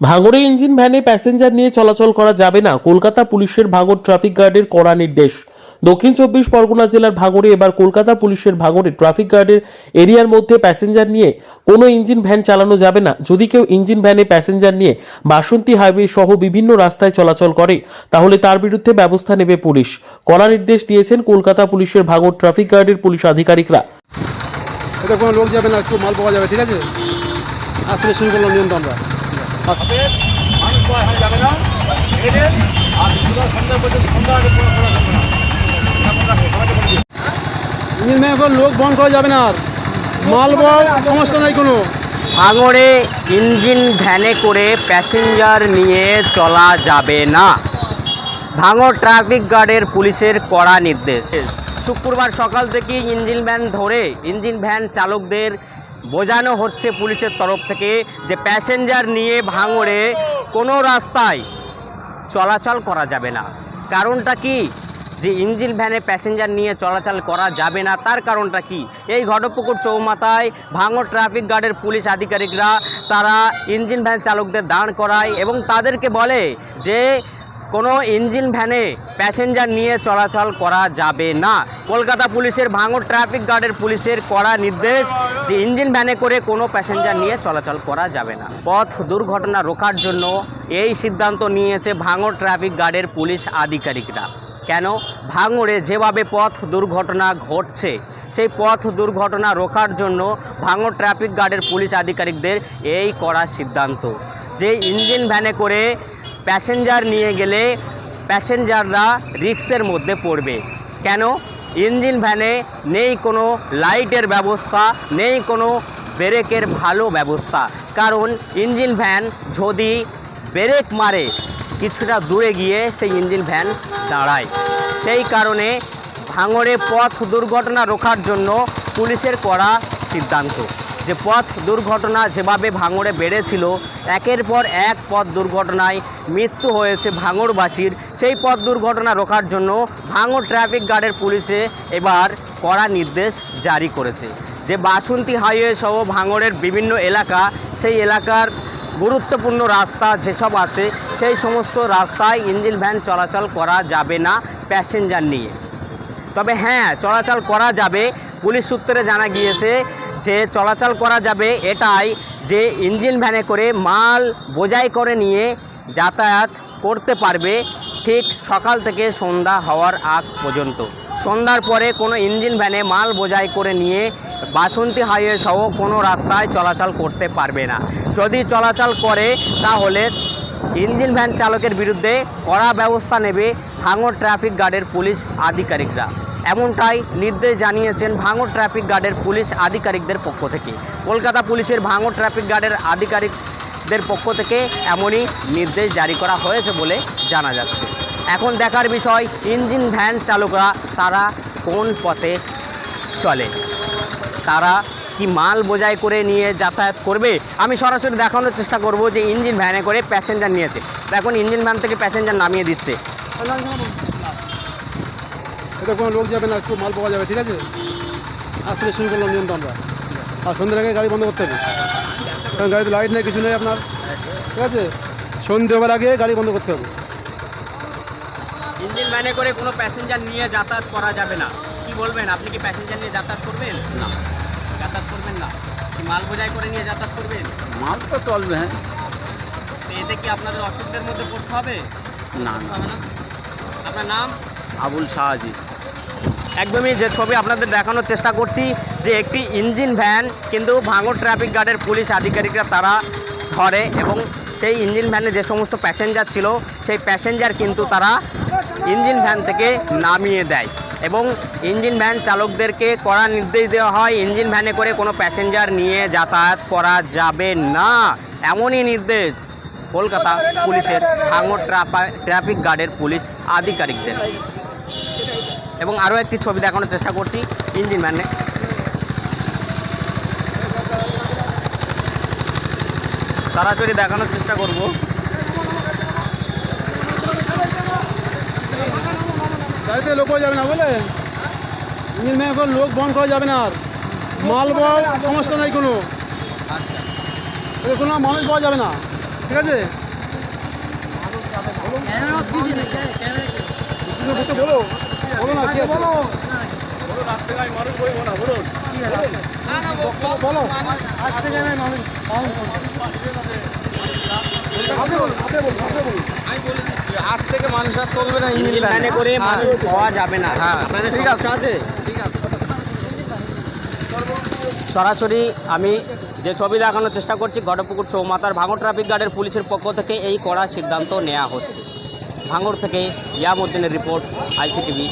ভাঙড়ে ইঞ্জিন ভ্যানে প্যাসেঞ্জার নিয়ে চলাচল করা যাবে না। কলকাতা পুলিশের ভাঙড় ট্রাফিক গার্ডের কড়া নির্দেশ। দক্ষিণ চব্বিশ পরগনা জেলার ভাঙড়ে এবার কলকাতা পুলিশের ভাঙড়ে ট্রাফিক গার্ডের এরিয়ার মধ্যে প্যাসেঞ্জার নিয়ে কোনো ইঞ্জিন ভ্যান চালানো যাবে না। যদি কেউ ইঞ্জিন ভ্যানে প্যাসেঞ্জার নিয়ে বাসন্তী হাইওয়ে সহ বিভিন্ন রাস্তায় চলাচল করে, তাহলে তার বিরুদ্ধে ব্যবস্থা নেবে পুলিশ। কড়া নির্দেশ দিয়েছেন কলকাতা পুলিশের ভাঙড় ট্রাফিক গার্ডের পুলিশ আধিকারিকরা। এটা কোনো লোক যাবে না, একটু মাল পাওয়া যাবে, ঠিক আছে? থেকে শুরু করলাম নিয়মটা আমরা। মানুষ যাবে না। আর সন্ধ্যা পর্যন্ত সন্ধ্যা আগে না। ইঞ্জিন লোক বন্ধ করা যাবে না আর। মাল বল সমস্যা নাই কোনো। ভাঙড়ে ইঞ্জিন ভ্যানে করে প্যাসেঞ্জার নিয়ে চলা যাবে না। ভাঙড় ট্রাফিক গার্ডের পুলিশের কড়া নির্দেশ। শুক্রবার সকাল থেকেই ইঞ্জিন ভ্যান ধরে ইঞ্জিন ভ্যান চালকদের বোঝানো হচ্ছে পুলিশের তরফ থেকে যে প্যাসেঞ্জার নিয়ে ভাঙড়ে কোনো রাস্তায় চলাচল করা যাবে না। কারণটা কি? যে ইঞ্জিন ভ্যানে প্যাসেঞ্জার নিয়ে চলাচল করা যাবে না, তার কারণটা কি? এই ঘটপুকুর চৌমাথায় ভাঙড় ট্রাফিক গার্ডের পুলিশ আধিকারিকরা তারা ইঞ্জিন ভ্যান চালকদের দাঁড় করায় এবং তাদেরকে বলে যে কোনো ইঞ্জিন ভ্যানে প্যাসেঞ্জার নিয়ে চলাচল করা যাবে না। কলকাতা পুলিশের ভাঙড় ট্রাফিক গার্ডের পুলিশের কড়া নির্দেশ যে ইঞ্জিন ভ্যানে করে কোনো প্যাসেঞ্জার নিয়ে চলাচল করা যাবে না। পথ দুর্ঘটনা রোখার জন্য এই সিদ্ধান্ত নিয়েছে ভাঙড় ট্রাফিক গার্ডের পুলিশ আধিকারিকরা। কেন? ভাঙড়ে যেভাবে পথ দুর্ঘটনা ঘটছে, সেই পথ দুর্ঘটনা রোখার জন্য ভাঙড় ট্রাফিক গার্ডের পুলিশ আধিকারিকদের এই করা সিদ্ধান্ত। যে ইঞ্জিন ভ্যানে করে প্যাসেঞ্জার নিয়ে গেলে প্যাসেঞ্জাররা রিক্সের মধ্যে পড়বে। কেন? ইঞ্জিন ভ্যানে নেই কোনো লাইটের ব্যবস্থা, নেই কোনো ব্রেকের ভালো ব্যবস্থা। কারণ ইঞ্জিন ভ্যান যদি ব্রেক মারে, কিছুটা দূরে গিয়ে সেই ইঞ্জিন ভ্যান দাঁড়ায়। সেই কারণে ভাঙড়ে পথ দুর্ঘটনা রোখার জন্য পুলিশের করা সিদ্ধান্ত। যে পথ দুর্ঘটনা যেভাবে ভাঙড়ে বেড়েছিল, একের পর এক পথ দুর্ঘটনায় মৃত্যু হয়েছে ভাঙড়বাসীর। সেই পথ দুর্ঘটনা রোখার জন্য ভাঙড় ট্রাফিক গার্ডের পুলিশে এবার কড়া নির্দেশ জারি করেছে। যে বাসন্তী হাইওয়ে সহ ভাঙড়ের বিভিন্ন এলাকা, সেই এলাকার গুরুত্বপূর্ণ রাস্তা যেসব আছে, সেই সমস্ত রাস্তায় ইঞ্জিন ভ্যান চলাচল করা যাবে না প্যাসেঞ্জার নিয়ে। তবে হ্যাঁ চলাচল করা যাবে। পুলিশ সূত্রে জানা গিয়েছে যে চলাচল করা যাবে এটাই যে ইঞ্জিন ভ্যানে করে মাল বোঝাই করে নিয়ে যাতায়াত করতে পারবে ঠিক সকাল থেকে সন্ধ্যা হওয়ার আগ পর্যন্ত। সন্ধ্যার পরে কোনো ইঞ্জিন ভ্যানে মাল বোঝাই করে নিয়ে বাসন্তী হাইওয়ে সহ কোনো রাস্তায় চলাচল করতে পারবে না। যদি চলাচল করে, তাহলে ইঞ্জিন ভ্যান চালকের বিরুদ্ধে কড়া ব্যবস্থা নেবে ভাঙড় ট্রাফিক গার্ডের পুলিশ আধিকারিকরা। এমনটাই নির্দেশ জানিয়েছেন ভাঙড় ট্রাফিক গার্ডের পুলিশ আধিকারিকদের পক্ষ থেকে। কলকাতা পুলিশের ভাঙড় ট্রাফিক গার্ডের আধিকারিকদের পক্ষ থেকে এমনই নির্দেশ জারি করা হয়েছে বলে জানা যাচ্ছে। এখন দেখার বিষয়, ইঞ্জিন ভ্যান চালকরা তারা কোন পথে চলে? তারা কি মাল বোঝাই করে নিয়ে যাতায়াত করবে? আমি সরাসরি দেখানোর চেষ্টা করব যে ইঞ্জিন ভ্যানে করে প্যাসেঞ্জার নিয়েছে। এখন ইঞ্জিন ভ্যান থেকে প্যাসেঞ্জার নামিয়ে দিচ্ছে। এটা কোনো লোক যাবে না একটু মাল পাওয়া যাবে ঠিক আছে? আজ থেকে শুরু করলাম নিয়মটা আমরা। আর সন্ধ্যের আগে গাড়ি বন্ধ করতে হবে। কারণ গাড়িতে লাইট নেই কিছু নেই আপনার। ঠিক আছে? সন্ধে হবার আগে গাড়ি বন্ধ করতে হবে। ইঞ্জিন ভ্যানে করে কোনো প্যাসেঞ্জার নিয়ে যাতায়াত করা যাবে না। কি বলবেন? আপনি কি প্যাসেঞ্জার নিয়ে যাতায়াত করবেন? না। যাতায়াত করবেন না। কি মাল বোঝাই করে নিয়ে যাতায়াত করবেন? মাল তো চলবে হ্যাঁ। এতে কি আপনাদের অসুবিধার মধ্যে পড়তে হবে? না পড়তে হবে না। আপনার নাম? আবুল শাহাজি। একদমই যে ছবি আপনাদের দেখানোর চেষ্টা করছি যে একটি ইঞ্জিন ভ্যান, কিন্তু ভাঙড় ট্রাফিক গার্ডের পুলিশ আধিকারিকরা তারা ধরে এবং সেই ইঞ্জিন ভ্যানে যে সমস্ত প্যাসেঞ্জার ছিল, সেই প্যাসেঞ্জার কিন্তু তারা ইঞ্জিন ভ্যান থেকে নামিয়ে দেয় এবং ইঞ্জিন ভ্যান চালকদেরকে কড়া নির্দেশ দেওয়া হয়, ইঞ্জিন ভ্যানে করে কোনো প্যাসেঞ্জার নিয়ে যাতায়াত করা যাবে না। এমনই নির্দেশ কলকাতা পুলিশের ভাঙড় ট্রাফা- ট্রাফিক গার্ডের পুলিশ আধিকারিকদের। এবং আরও একটি ছবি দেখানোর চেষ্টা করছি ইঞ্জিন ম্যানে। সরাসরি দেখানোর চেষ্টা করব। গাড়িতে লোক যাবে না বলে? ইঞ্জিন ম্যান এখন লোক বন্ধ করা যাবে না আর। মাল বল সমস্যা নাই কোনো। আচ্ছা কোনো মানুষ পাওয়া যাবে না। ঠিক আছে? বলো। বলো কি আছে? আপনি বলুন আপনি বলুন আপনি বলুন। আজ থেকে মানুষ আর চলবে না ইঞ্জিন করে মানুষ পাওয়া যাবে না। হ্যাঁ। সমস্যা আছে। সরাসরি আমি যে ছবি দেখানোর চেষ্টা করছি গড়পুকুর চৌমাতার ভাঙর ট্রাফিক গার্ডের পুলিশের পক্ষ থেকে এই কড়া সিদ্ধান্ত নেওয়া হচ্ছে। ভাঙর থেকে ইয়ামুদ্দিনের রিপোর্ট আইসিটিভি।